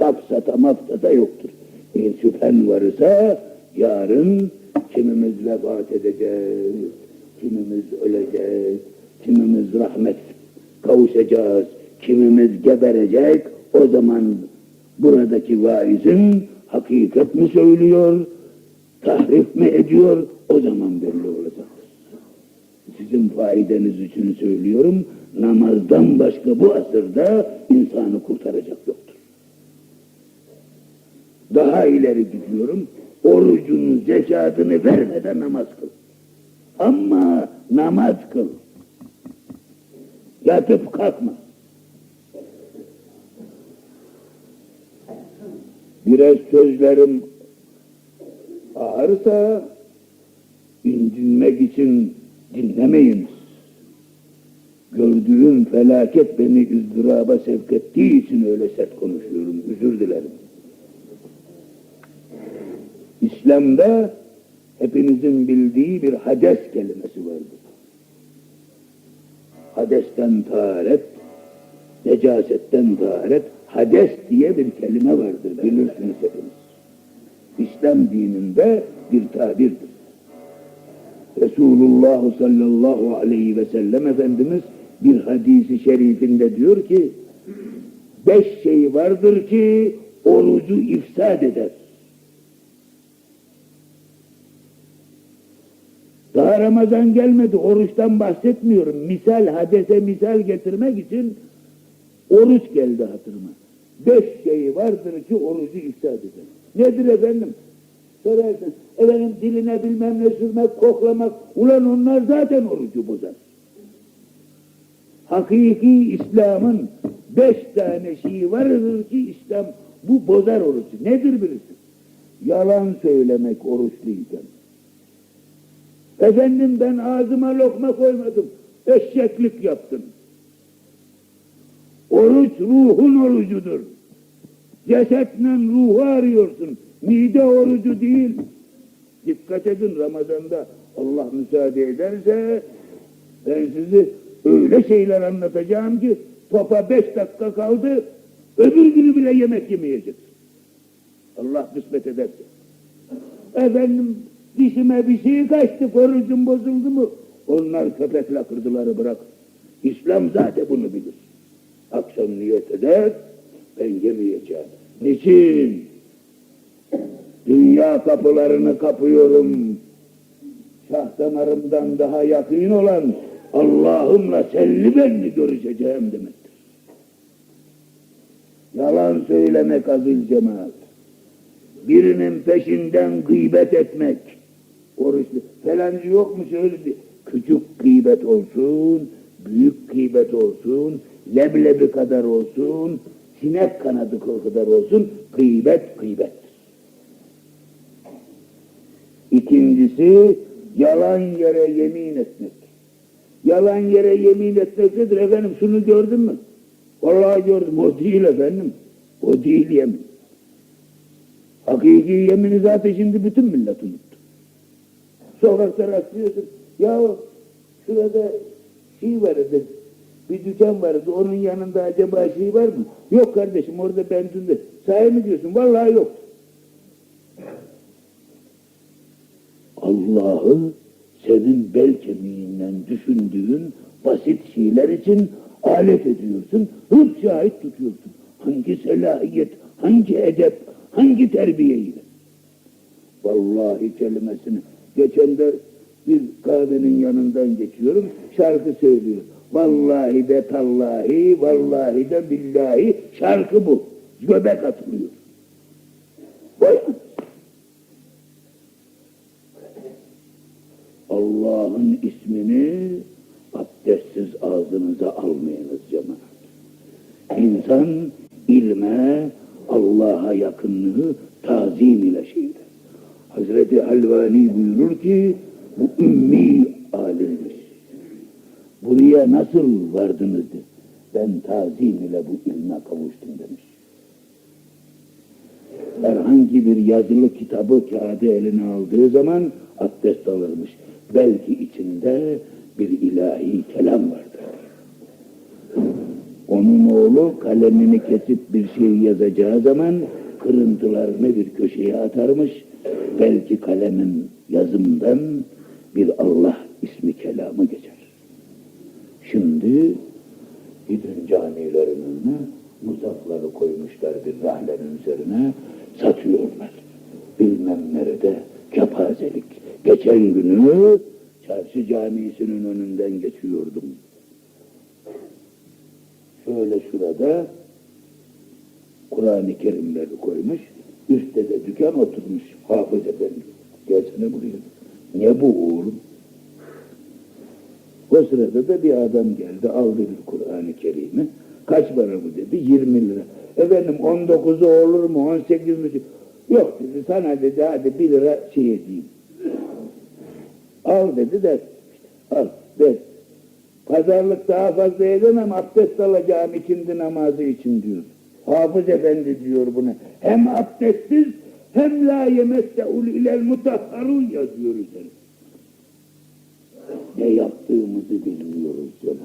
safsata mafsata yoktur. Bir şüphen varsa yarın kimimiz vefat edecek, kimimiz ölecek, kimimiz rahmet kavuşacağız, kimimiz geberecek. O zaman buradaki vaizin hakikat mi söylüyor, tahrif mi ediyor o zaman belli olacak. Sizin faydanız için söylüyorum, namazdan başka bu asırda insanı kurtaracak yoktur. Daha ileri gidiyorum, orucun zekatını vermeden namaz kıl. Ama namaz kıl. Yatıp kalkma. Biraz sözlerim ağırsa incinmek için dinlemeyiniz. Gördüğüm felaket beni ızdıraba sevk ettiği için öyle sert konuşuyorum. Özür dilerim. İslam'da hepinizin bildiği bir hades kelimesi vardır. Hadesten taharet, necasetten taharet, hades diye bir kelime vardır. Bilirsiniz hepiniz. İslam dininde bir tabirdir. Resulullah sallallahu aleyhi ve sellem Efendimiz bir hadisi şerifinde diyor ki beş şey vardır ki orucu ifsad eder. Daha Ramazan gelmedi. Oruçtan bahsetmiyorum. Misal, hadese misal getirmek için oruç geldi hatırıma. Beş şey vardır ki orucu ifsad eder. Nedir efendim? Sorarsın. Efendim diline bilmem ne sürmek, koklamak. Ulan onlar zaten orucu bozar. Hakiki İslam'ın beş tane şeyi vardır ki İslam bu bozar orucu. Nedir birisi? Yalan söylemek oruçluyken. Efendim ben ağzıma lokma koymadım. Eşeklik yaptım. Oruç ruhun orucudur. Cesetle ruhu arıyorsun. Mide orucu değil. Dikkat edin Ramazan'da Allah müsaade ederse ben sizi öyle şeyler anlatacağım ki topa beş dakika kaldı öbür günü bile yemek yemeyeceksin. Allah kısmet ederse. Efendim dişime bir şey kaçtı, orucum bozuldu mu? Onlar köpek lakırdıları bırak. İslam zaten bunu bilir. Akşam niyet eder, ben yemeyeceğim. Niçin? Dünya kapılarını kapıyorum. Şah damarımdan daha yakın olan Allah'ımla selli benli görüşeceğim demektir. Yalan söylemek aziz cemaat. Birinin peşinden gıybet etmek. Oruçlu. Falancı yok mu söyledi. Küçük gıybet olsun, büyük gıybet olsun, leblebi kadar olsun, sinek kanadı kadar olsun, gıybet gıybet. İkincisi, yalan yere yemin etmek. Yalan yere yemin etmek nedir efendim? Şunu gördün mü? Vallahi gördüm. O değil efendim. O değil yemin. Hakiki yemini zaten şimdi bütün millet unuttu. Sokakta rastlıyorsun. Ya şurada şey vardı. Bir dükkan vardı. Onun yanında acaba şey var mı? Yok kardeşim orada ben dün Sahi mi diyorsun? Vallahi yok. Allah'ı senin bel kemiğinden düşündüğün basit şeyler için alet ediyorsun. Hıp şahit tutuyorsun. Hangi selahiyet, hangi edep, hangi terbiyeyle? Vallahi kelimesini. Geçen de bir kahvenin yanından geçiyorum, şarkı söylüyor. Vallahi de tallahi, vallahi de billahi şarkı bu. Göbek atılıyor. Allah'ın ismini abdestsiz ağzınıza almayınız cemaat. İnsan ilme, Allah'a yakınlığı tazim ile şeydir. Hazreti Halvani buyurur ki bu ümmi alimmiş. Buraya nasıl vardınız? Ben tazim ile bu ilme kavuştum demiş. Herhangi bir yazılı kitabı kağıdı eline aldığı zaman abdest alırmış. Belki içinde bir ilahi kelam vardır. Onun oğlu kalemini kesip bir şey yazacağı zaman kırıntılarını bir köşeye atarmış. Belki kalemin yazımdan bir Allah ismi kelamı geçer. Şimdi gidin camilerin önüne musafları koymuşlar bir rahlenin üzerine satıyorlar. Bilmem nerede kepazelik. Geçen günü çarşı camisinin önünden geçiyordum. Şöyle şurada Kur'an-ı Kerimleri koymuş. Üstte de dükkan oturmuş. Hafız efendi. Gelsene buraya. Ne bu oğlum? O sırada da bir adam geldi. Aldı bir Kur'an-ı Kerim'i. Kaç para bu dedi. 20 lira. Efendim 19'u olur mu? 18 mi? Yok dedi. Sana dedi hadi 1 lira şey edeyim. Al dedi de al ver. Pazarlık daha fazla edemem abdest alacağım ikindi namazı için diyor. Hafız efendi diyor buna. Hem abdestsiz hem la yemesse ul ilel mutahharun yazıyor üzerine. Ne yaptığımızı bilmiyoruz canım.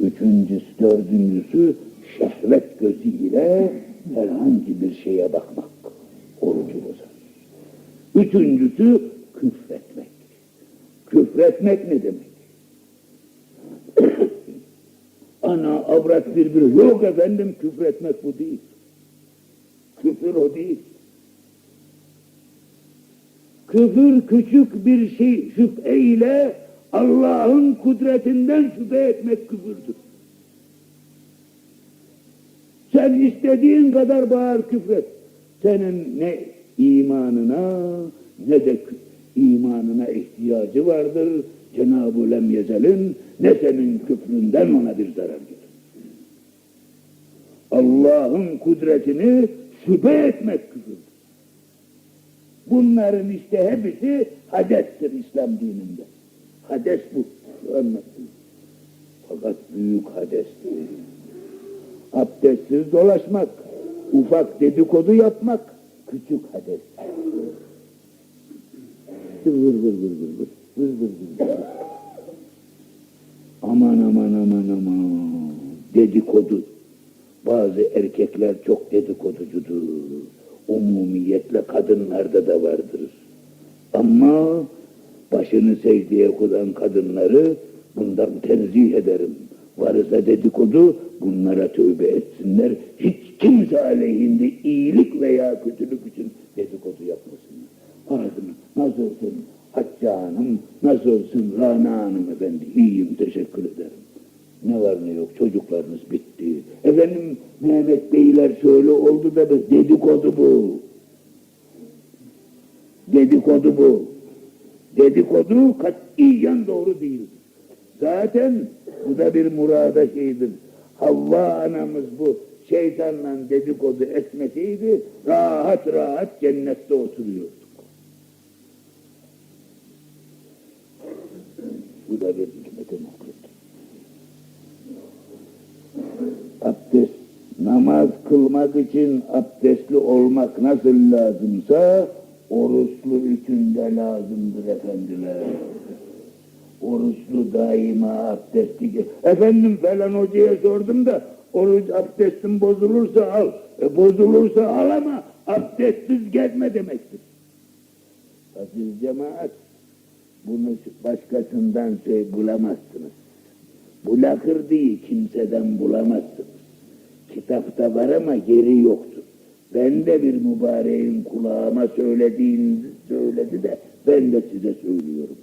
Üçüncüsü, dördüncüsü şehvet gözüyle herhangi bir şeye bakmak. Orucu bozar. Üçüncüsü küfretmek. Küfretmek ne demek? Ana, avrat birbiri. Yok efendim küfretmek bu değil. Küfür o değil. Küfür küçük bir şey şüphe ile Allah'ın kudretinden şüphe etmek küfürdür. Sen istediğin kadar bağır küfret. Senin ne imanına ne de imanına ihtiyacı vardır. Cenab-ı Lem Yezel'in ne senin küfründen ona bir zarar gelir. Allah'ın kudretini şüphe etmek küfürdür. Bunların işte hepsi hadestir İslam dininde. Hades bu. Anlattım. Fakat büyük hades değil. Abdestsiz dolaşmak, ufak dedikodu yapmak, küçük hades. Vır vır vır vır vır vır. Vır vır vır vır. Aman aman aman aman. Dedikodu. Bazı erkekler çok dedikoducudur. Umumiyetle kadınlarda da vardır. Ama başını secdeye koyan kadınları bundan tenzih ederim. Varsa dedikodu bunlara tövbe etsinler. Hiç kimse aleyhinde iyilik veya kötülük için dedikodu yapmasınlar. Ağzını nasılsın Hacca Hanım, nasılsın Rana Hanım efendi, iyiyim teşekkür ederim. Ne var ne yok çocuklarınız bitti. Efendim Mehmet Beyler şöyle oldu da dedikodu bu. Dedikodu bu. Dedikodu katiyen doğru değildir. Zaten bu da bir murada şeydir. Havva anamız bu şeytanla dedikodu etmeseydi rahat rahat cennette oturuyorduk. Bu da bir hikmete mutluluk. Abdest, namaz kılmak için abdestli olmak nasıl lazımsa oruçlu için de lazımdır efendiler. Oruçlu daima abdestli. Efendim falan hocaya sordum da oruç abdestin bozulursa al. E, bozulursa al ama abdestsiz gezme demektir. Aziz cemaat bunu başkasından şey bulamazsınız. Bu lakır değil kimseden bulamazsınız. Kitapta var ama yeri yoktur. Ben de bir mübareğin kulağıma söylediğini söyledi de ben de size söylüyorum.